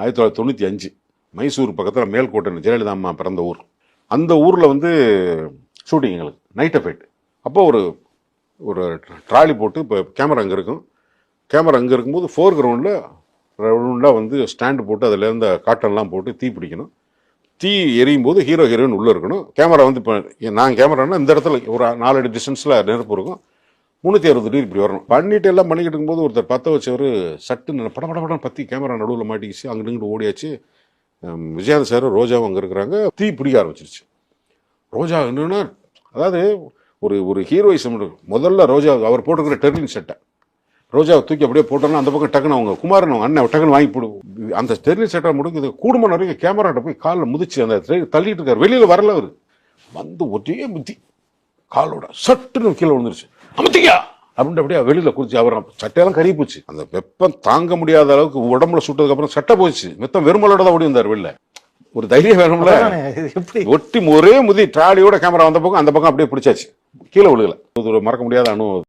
ஆயிரத்தி தொள்ளாயிரத்தி தொண்ணூற்றி அஞ்சு மைசூர் பக்கத்தில் மேல்கோட்டை ஜெயலலிதா அம்மா பிறந்த ஊர். அந்த ஊரில் வந்து ஷூட்டிங் எங்களுக்கு நைட் ஃபைட் அப்போ ஒரு ஒரு ட்ராலி போட்டு இப்போ கேமரா அங்கே இருக்கும். கேமரா அங்கே இருக்கும்போது ஃபோர் கிரவுண்டில் ரவுண்டாக வந்து ஸ்டாண்டு போட்டு அதில் இருந்த காட்டன்லாம் போட்டு தீ பிடிக்கணும். தீ எரியும் போது ஹீரோ ஹீரோயின் உள்ளே இருக்கணும். கேமரா வந்து இப்போ நான் கேமரானா இந்த இடத்துல ஒரு நாலு டிஸ்டன்ஸில் நெருப்பு இருக்கும். முந்நூற்றி அறுபது டிகிரி இப்படி வரணும். பண்ணிட்டு எல்லாம் பண்ணிக்கிட்டு இருக்கும்போது ஒருத்தர் பற்ற வச்சவர் சட்டுன்னு படம் படம் படம் பற்றி கேமரா நடுவில் மாட்டிக்கிச்சு. அங்கிட்டு இங்கிட்டு ஓடியாச்சு. விஜயாந்த் சார் ரோஜாவும் அங்கே இருக்கிறாங்க. தீ பிடிக்க ஆரம்பிச்சிருச்சு. ரோஜா என்னன்னா அதாவது ஒரு ஒரு ஹீரோயிசம் முதல்ல ரோஜா அவர் போட்டிருக்கிற டெர்லின் சட்டை. ரோஜாவை தூக்கி அப்படியே போட்டோம்னா அந்த பக்கம் டக்குன்னு அவங்க குமாரன் அவங்க அண்ணன் டக்குன்னு வாங்கி போடு. அந்த டெர்லின் சட்டை முடிஞ்சது கூடுமான வரைக்கும் கேமராட்ட போய் காலில் முதிச்சு அந்த தள்ளிட்டு இருக்காரு. வெளியில் வரல அவர். வந்து ஒரே முத்தி காலோட சட்டுன்னு கீழே விழுந்துருச்சு. அமுத்திக்கா. அப்படின்ட்டு அப்படியே வெளியில குறிச்சு அவர் சட்டையெல்லாம் கறி போச்சு. அந்த வெப்பம் தாங்க முடியாத அளவுக்கு உடம்புல சுட்டதுக்கு அப்புறம் சட்டை போச்சு. மெத்தம் வெறுமலோட தான் ஓடி வந்தார் வெளில ஒரு தைரியம் வேணும்ல? எப்படி? ஒட்டி ஒரே முதி ட்ராலியோட கேமரா வந்த பக்கம் அந்த பக்கம் அப்படியே பிடிச்சாச்சு. கீழே விழுகல. ஒரு மறக்க முடியாத அனுபவம்.